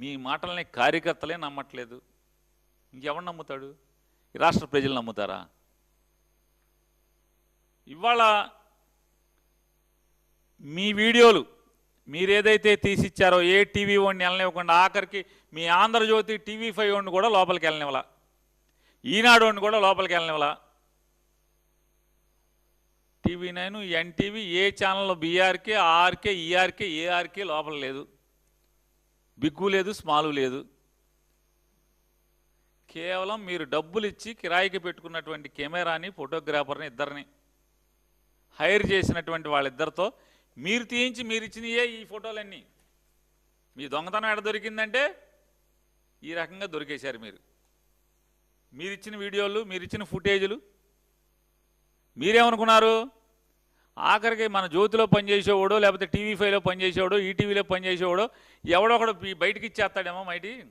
మీ మాటల్ని కార్యకర్తలే నమ్మట్లేదు. ఇంకెవరు నమ్ముతాడు? ఈ రాష్ట్ర ప్రజలు నమ్ముతారా? ఇవాళ మీ వీడియోలు మీరేదైతే తీసిచ్చారో ఏ టీవీ వాడిని వెళ్ళనివ్వకుండా ఆఖరికి మీ ఆంధ్రజ్యోతి టీవీ ఫైవ్ వాడిని కూడా లోపలికి వెళ్ళనివ్వాల. ఈనాడు వాడిని కూడా లోపలికి వెళ్ళనివ్వాల. టీవీ నైన్ ఎన్టీవీ ఏ ఛానల్లో B R K R K ఈఆర్కే ARK లోపల లేదు. బిగ్గు లేదు స్మాలు లేదు. కేవలం మీరు డబ్బులు ఇచ్చి కిరాయికి పెట్టుకున్నటువంటి కెమెరాని ఫోటోగ్రాఫర్ని ఇద్దరిని హైర్ చేసినటువంటి వాళ్ళిద్దరితో మీరు తీయించి మీరు ఇచ్చినయే ఈ ఫోటోలన్నీ. మీ దొంగతనం ఎడ దొరికిందంటే ఈ రకంగా దొరికేశారు మీరు. మీరిచ్చిన వీడియోలు మీరిచ్చిన ఫుటేజులు. మీరేమనుకున్నారు? ఆఖరికి మన జ్యోతిలో పనిచేసేవాడో లేకపోతే టీవీ ఫైవ్లో పనిచేసేవాడో ఈటీవీలో పనిచేసేవాడో ఎవడొకడు ఒకడు బయటికి ఇచ్చేస్తాడేమో మైటి.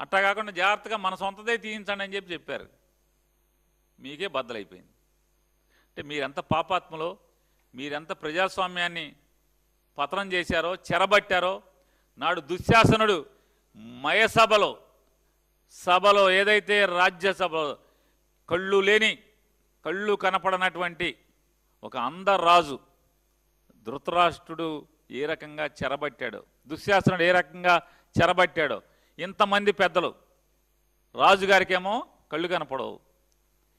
అట్టా కాకుండా జాగ్రత్తగా మన సొంతదే తీయించండి అని చెప్పి చెప్పారు. మీకే బద్దలైపోయింది. అంటే మీరెంత పాపాత్మలో మీరెంత ప్రజాస్వామ్యాన్ని పతనం చేశారో చెరబట్టారో నాడు దుశ్శాసనుడు మయసభలో సభలో ఏదైతే రాజ్యసభలో కళ్ళు లేని కళ్ళు కనపడనటువంటి ఒక అందరాజు ధృతరాష్ట్రుడు ఏ రకంగా చెరబట్టాడో దుశ్శాసనుడు ఏ రకంగా చెరబట్టాడో ఇంతమంది పెద్దలు. రాజుగారికేమో కళ్ళు కనపడవు.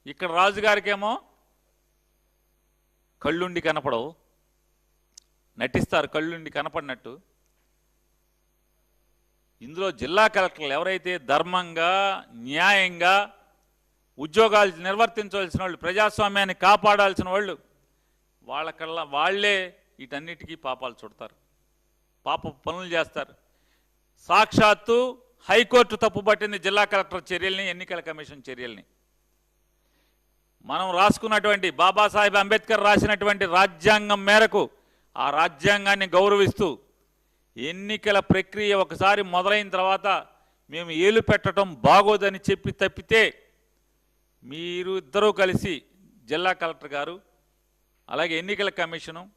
ఇక్కడ రాజుగారికేమో కళ్ళుండి కనపడవు. నటిస్తారు కళ్ళుండి కనపడినట్టు. ఇందులో జిల్లా కలెక్టర్లు ఎవరైతే ధర్మంగా న్యాయంగా ఉద్యోగాలు నిర్వర్తించవలసిన వాళ్ళు ప్రజాస్వామ్యాన్ని కాపాడాల్సిన వాళ్ళు వాళ్ళకల్లా వాళ్ళే వీటన్నిటికీ పాపాలు చుడతారు. పాప పనులు చేస్తారు. సాక్షాత్తు హైకోర్టు తప్పుపట్టింది జిల్లా కలెక్టర్ చర్యల్ని ఎన్నికల కమిషన్ చర్యల్ని. మనం రాసుకున్నటువంటి బాబాసాహెబ్ అంబేద్కర్ రాసినటువంటి రాజ్యాంగం మేరకు ఆ రాజ్యాంగాన్ని గౌరవిస్తూ ఎన్నికల ప్రక్రియ ఒకసారి మొదలైన తర్వాత మేము ఏలు పెట్టడం బాగోదని చెప్పి తప్పితే మీరు ఇద్దరూ కలిసి జిల్లా కలెక్టర్ గారు అలాగే ఎన్నికల కమిషను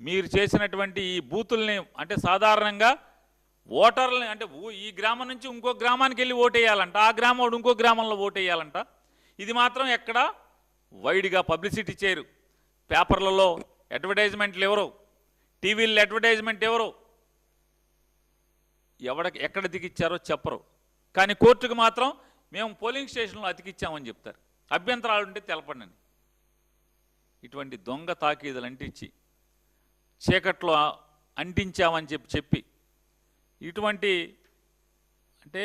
మీరు చేసినటువంటి ఈ బూతుల్ని అంటే సాధారణంగా ఓటర్లని అంటే ఈ గ్రామం నుంచి ఇంకో గ్రామానికి వెళ్ళి ఓటేయాలంట ఆ గ్రామం ఇంకో గ్రామంలో ఓటేయాలంట. ఇది మాత్రం ఎక్కడ వైడ్గా పబ్లిసిటీ చేయరు. పేపర్లలో అడ్వర్టైజ్మెంట్లు ఎవరు? టీవీల్లో అడ్వర్టైజ్మెంట్ ఎవరు? ఎవడకి ఎక్కడ దిగిచ్చారో చెప్పరు. కానీ కోర్టుకు మాత్రం మేము పోలింగ్ స్టేషన్లో అతికిచ్చామని చెప్తారు. అభ్యంతరాలు ఉంటే తెలపండి ఇటువంటి దొంగ తాకీదులు అంటించి చీకట్లో అంటించామని చెప్పి చెప్పి ఇటువంటి అంటే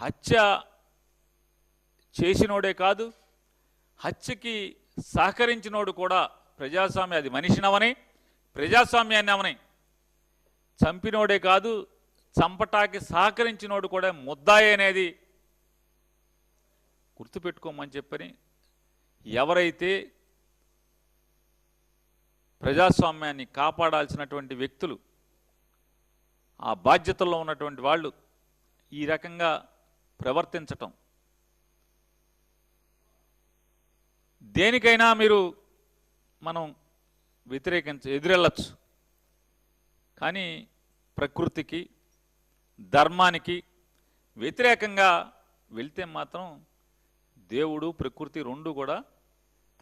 హత్య చేసినోడే కాదు హత్యకి సహకరించినోడు కూడా ప్రజాస్వామ్య అది మనిషినవని ప్రజాస్వామ్యాన్ని అవని చంపినోడే కాదు చంపటాకి సహకరించినోడు కూడా ముద్దాయి అనేది గుర్తుపెట్టుకోమని చెప్పని ఎవరైతే ప్రజాస్వామ్యాన్ని కాపాడాల్సినటువంటి వ్యక్తులు ఆ బాధ్యతల్లో ఉన్నటువంటి వాళ్ళు ఈ రకంగా ప్రవర్తించటం. దేనికైనా మీరు మనం వ్యతిరేకించ ఎదురెళ్ళచ్చు. కానీ ప్రకృతికి ధర్మానికి వ్యతిరేకంగా వెళ్తే మాత్రం దేవుడు ప్రకృతి రెండు కూడా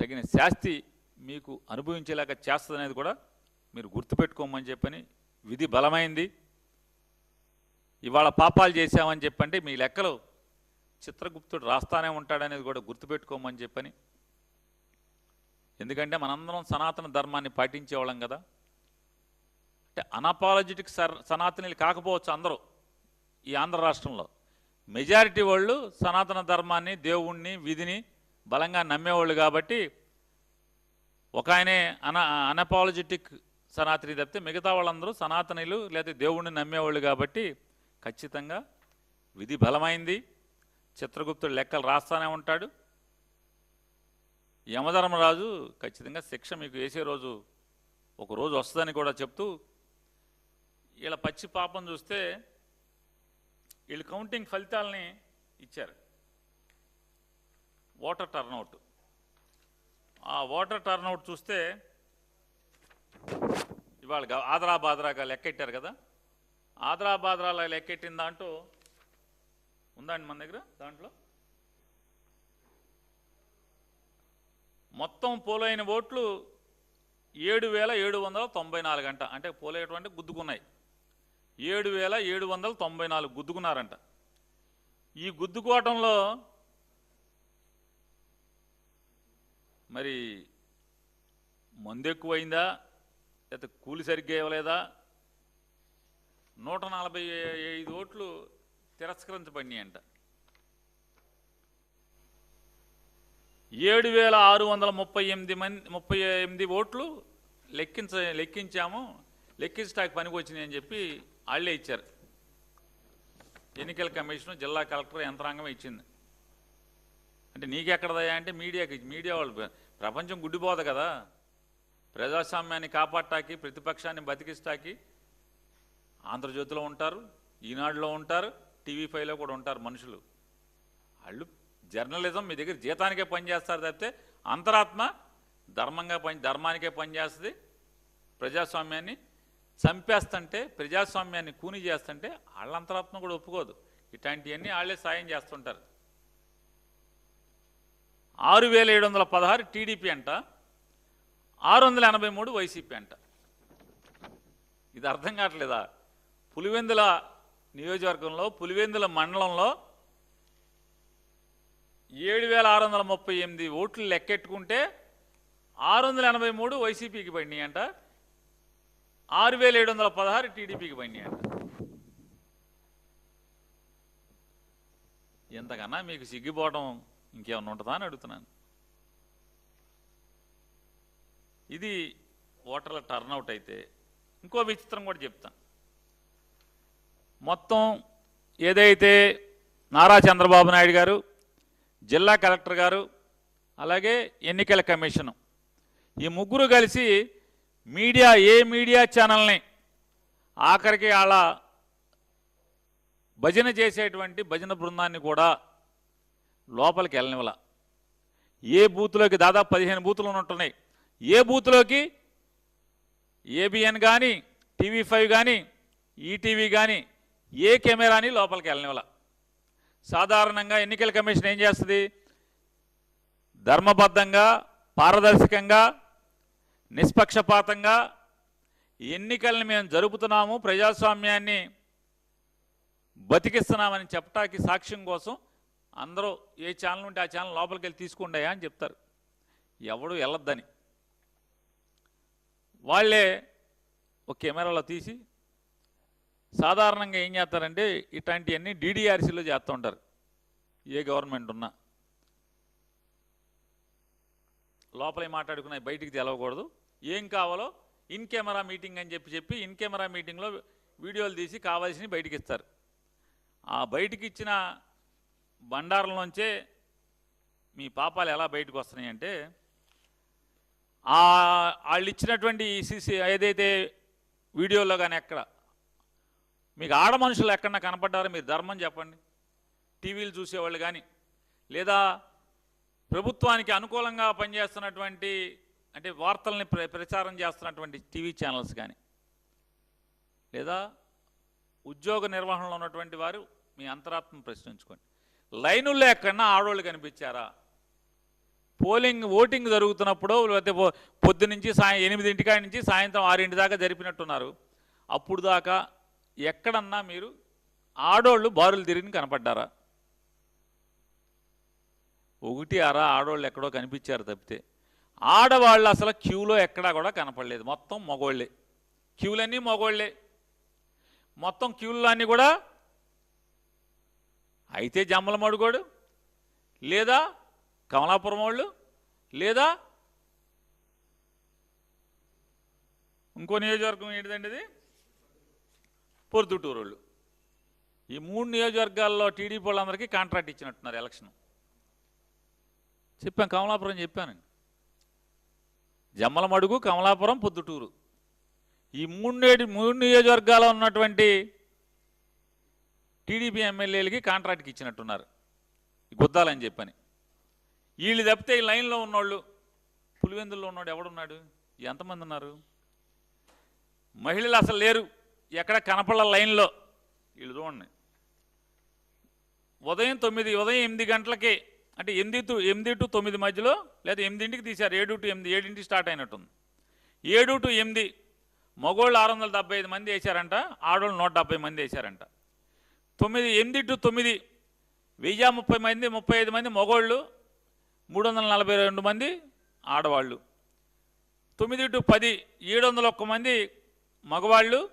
తగిన శాస్తి మీకు అనుభవించేలాగా చేస్తుందనేది కూడా మీరు గుర్తుపెట్టుకోమని చెప్పని విధి బలమైంది. ఇవాళ పాపాలు చేశామని చెప్పంటే మీ లెక్కలు చిత్రగుప్తుడు రాస్తానే ఉంటాడనేది కూడా గుర్తుపెట్టుకోమని చెప్పని. ఎందుకంటే మనందరం సనాతన ధర్మాన్ని పాటించేవాళ్ళం కదా. అంటే అనాపాలజిటిక్ సర్ సనాతనీలు కాకపోవచ్చు అందరూ ఈ ఆంధ్ర రాష్ట్రంలో. మెజారిటీ వాళ్ళు సనాతన ధర్మాన్ని దేవుణ్ణి విధిని బలంగా నమ్మేవాళ్ళు కాబట్టి ఒక ఆయనే అన అనపాలజెటిక్ సనాతని తప్పితే మిగతా వాళ్ళందరూ సనాతనులు లేదా దేవుణ్ణి నమ్మేవాళ్ళు కాబట్టి ఖచ్చితంగా విధి బలమైంది. చిత్రగుప్తుడు లెక్కలు రాస్తానే ఉంటాడు. యమధర్మరాజు ఖచ్చితంగా శిక్ష మీకు వేసే రోజు ఒక రోజు వస్తుందని కూడా చెప్తూ వీళ్ళ పచ్చి పాపం చూస్తే వీళ్ళు కౌంటింగ్ ఫలితాలని ఇచ్చారు. ఓటర్ టర్నౌట్ ఆ ఓటర్ టర్నౌట్ చూస్తే ఇవాళ గా- ఆదరా బాదరాగా లెక్కెట్టారు కదా? ఆదరా బాదరాల లెక్కెట్టిన దాంట్లో ఉందండి మన దగ్గర దాంట్లో? మొత్తం పోలైన ఓట్లు ఏడు వేల ఏడు వందల తొంభై నాలుగు అంట. అంటే పోలేటువంటి గుద్దుకున్నాయి ఏడు వేల ఏడు వందల తొంభై నాలుగు గుద్దుకున్నారంట ఈ గుద్దుకోవటంలో మరి మందు ఎక్కువైందా లేకపోతే కూలి సరిగ్గా ఇవ్వలేదా? నూట నలభై ఐదు ఓట్లు తిరస్కరించబడినాయి అంట. ఏడు వేల ఆరు వందల ముప్పై ఎనిమిది మంది ముప్పై ఎనిమిది ఓట్లు లెక్కించ లెక్కించాము. లెక్కించడానికి పనికి అని చెప్పి వాళ్ళే ఇచ్చారు. ఎన్నికల కమిషన్ జిల్లా కలెక్టర్ యంత్రాంగం ఇచ్చింది. అంటే నీకెక్కడదయా అంటే మీడియాకి మీడియా వాళ్ళు ప్రపంచం గుడ్డిపోదు కదా. ప్రజాస్వామ్యాన్ని కాపాడటానికి ప్రతిపక్షాన్ని బతికిస్తాకి ఆంధ్రజ్యోతిలో ఉంటారు ఈనాడులో ఉంటారు టీవీ ఫైవ్లో కూడా ఉంటారు మనుషులు. వాళ్ళు జర్నలిజం మీ దగ్గర జీతానికే పనిచేస్తారు తప్పితే అంతరాత్మ ధర్మంగా పని ధర్మానికే పనిచేస్తుంది. ప్రజాస్వామ్యాన్ని చంపేస్తుంటే ప్రజాస్వామ్యాన్ని కూని చేస్తుంటే వాళ్ళ అంతరాత్మ కూడా ఒప్పుకోదు. ఇట్లాంటివన్నీ వాళ్ళే సాయం చేస్తుంటారు. ఆరు వేల ఏడు వందల పదహారు టీడీపీ అంట ఆరు వందల ఎనభై మూడు వైసీపీ అంట. ఇది అర్థం కావట్లేదా? పులివెందుల నియోజకవర్గంలో పులివెందుల మండలంలో ఏడు వేల ఆరు వందల ముప్పై ఎనిమిది ఓట్లు లెక్కెట్టుకుంటే ఆరు వందల ఎనభై మూడు వైసీపీకి పడినాయి అంట ఆరు వేల ఏడు వందల పదహారు టీడీపీకి పడినాయి అంట ఎంతకన్నా మీకు సిగ్గిపోవడం ఇంకేమన్నా ఉంటుందా అని అడుగుతున్నాను. ఇది ఓటర్ల టర్నౌట్ అయితే ఇంకో విచిత్రం కూడా చెప్తాను. మొత్తం ఏదైతే నారా చంద్రబాబు నాయుడు గారు జిల్లా కలెక్టర్ గారు అలాగే ఎన్నికల కమిషను ఈ ముగ్గురు కలిసి మీడియా ఏ మీడియా ఛానల్ని ఆఖరికి అలా భజన చేసేటువంటి భజన బృందాన్ని కూడా లోపలికి వెళ్ళనివ్వాల. ఏ బూత్లోకి దాదాపు పదిహేను బూతులు ఉంటున్నాయి ఏ బూత్లోకి? ఏబిఎన్ కానీ టీవీ ఫైవ్ కానీ ఈటీవీ కానీ ఏ కెమెరాని లోపలికి వెళ్ళనివ్వాల. సాధారణంగా ఎన్నికల కమిషన్ ఏం చేస్తుంది? ధర్మబద్ధంగా పారదర్శకంగా నిష్పక్షపాతంగా ఎన్నికల్ని మేము జరుపుతున్నాము ప్రజాస్వామ్యాన్ని బతికిస్తున్నామని చెప్పటానికి సాక్ష్యం కోసం అందరూ ఏ ఛానల్ ఉంటే ఆ ఛానల్ లోపలికి వెళ్ళి తీసుకుంటాయా అని చెప్తారు. ఎవడు వెళ్ళొద్దని. వాళ్ళే ఒక కెమెరాలో తీసి సాధారణంగా ఏం చేస్తారంటే ఇట్లాంటివన్నీ డీడీఆర్సీలో చేస్తూ ఉంటారు. ఏ గవర్నమెంట్ ఉన్నా. లోపలే మాట్లాడుకున్నాయి బయటికి తెలవకూడదు. ఏం కావాలో ఇన్ కెమెరా మీటింగ్ అని చెప్పి చెప్పి ఇన్ కెమెరా మీటింగ్లో వీడియోలు తీసి కావాల్సినవి బయటికి ఇస్తారు. ఆ బయటికి ఇచ్చిన బండారంలోంచే మీ పాపాలు ఎలా బయటకు వస్తున్నాయి అంటే వాళ్ళు ఇచ్చినటువంటి సీసీ ఏదైతే వీడియోలో కానీ ఎక్కడ మీకు ఆడ మనుషులు ఎక్కడన్నా కనపడ్డారో? మీరు ధర్మం చెప్పండి. టీవీలు చూసేవాళ్ళు కానీ లేదా ప్రభుత్వానికి అనుకూలంగా పనిచేస్తున్నటువంటి అంటే వార్తల్ని ప్ర ప్రచారం చేస్తున్నటువంటి టీవీ ఛానల్స్ కానీ లేదా ఉద్యోగ నిర్వహణలో ఉన్నటువంటి వారు మీ అంతరాత్మను ప్రశ్నించుకోండి. లైనుల్లో లేకుండా ఆడవాళ్ళు కనిపించారా? పోలింగ్ ఓటింగ్ జరుగుతున్నప్పుడు లేకపోతే పొ- పొద్దు నుంచి సాయం ఎనిమిదింటికాడి నుంచి సాయంత్రం ఆరింటి దాకా జరిపినట్టున్నారు. అప్పుడు దాకా ఎక్కడన్నా మీరు ఆడోళ్ళు బారులు తిరిగి కనపడ్డారా? ఒకటి అరా ఆడవాళ్ళు ఎక్కడో కనిపించారు తప్పితే. ఆడవాళ్ళు అసలు క్యూలో ఎక్కడా కూడా కనపడలేదు. మొత్తం మగోళ్ళే. క్యూలన్నీ మగోళ్ళే. మొత్తం క్యూలు అన్నీ కూడా అయితే జమ్మల మడుగోడు? లేదా కమలాపురం వాళ్ళు? లేదా ఇంకో నియోజకవర్గం ఏంటిదండి ఇది? పొద్దుటూరు వాళ్ళు. ఈ మూడు నియోజకవర్గాల్లో టీడీపీ వాళ్ళందరికీ కాంట్రాక్ట్ ఇచ్చినట్టున్నారు ఎలక్షన్. చెప్పాను కమలాపురం చెప్పానండి జమ్మలమడుగు కమలాపురం పొద్దుటూరు. ఈ మూడు నేటి మూడు నియోజకవర్గాల్లో ఉన్నటువంటి టీడీపీ ఎమ్మెల్యేలకి కాంట్రాక్ట్కి ఇచ్చినట్టున్నారు. ఈ గుద్దాలని చెప్పని. వీళ్ళు తప్పితే ఈ లైన్లో ఉన్నోళ్ళు పులివెందుల్లో ఉన్నాడు ఎవడున్నాడు? ఎంతమంది ఉన్నారు? మహిళలు అసలు లేరు. ఎక్కడ కనపడ లైన్లో? వీళ్ళు చూడండి. ఉదయం తొమ్మిది ఉదయం ఎనిమిది గంటలకి అంటే ఎనిమిది టు ఎనిమిది టు తొమ్మిది మధ్యలో లేదా ఎనిమిదింటికి తీశారు. ఏడు టు ఎనిమిది ఏడింటికి స్టార్ట్ అయినట్టుంది. ఏడు టు ఎనిమిది మగోళ్ళు ఆరు వందల డెబ్బై ఐదు మంది వేశారంట ఆడవాళ్ళు నూట డెబ్బై మంది వేశారంట. తొమ్మిది ఎనిమిది టు తొమ్మిది. వెయ్యి ముప్పై మంది ముప్పై ఐదు మంది మగోళ్ళు మూడు వందల నలభై రెండు మంది ఆడవాళ్ళు. తొమ్మిది టు పది ఏడు వందల ఒక్క మంది మగవాళ్ళు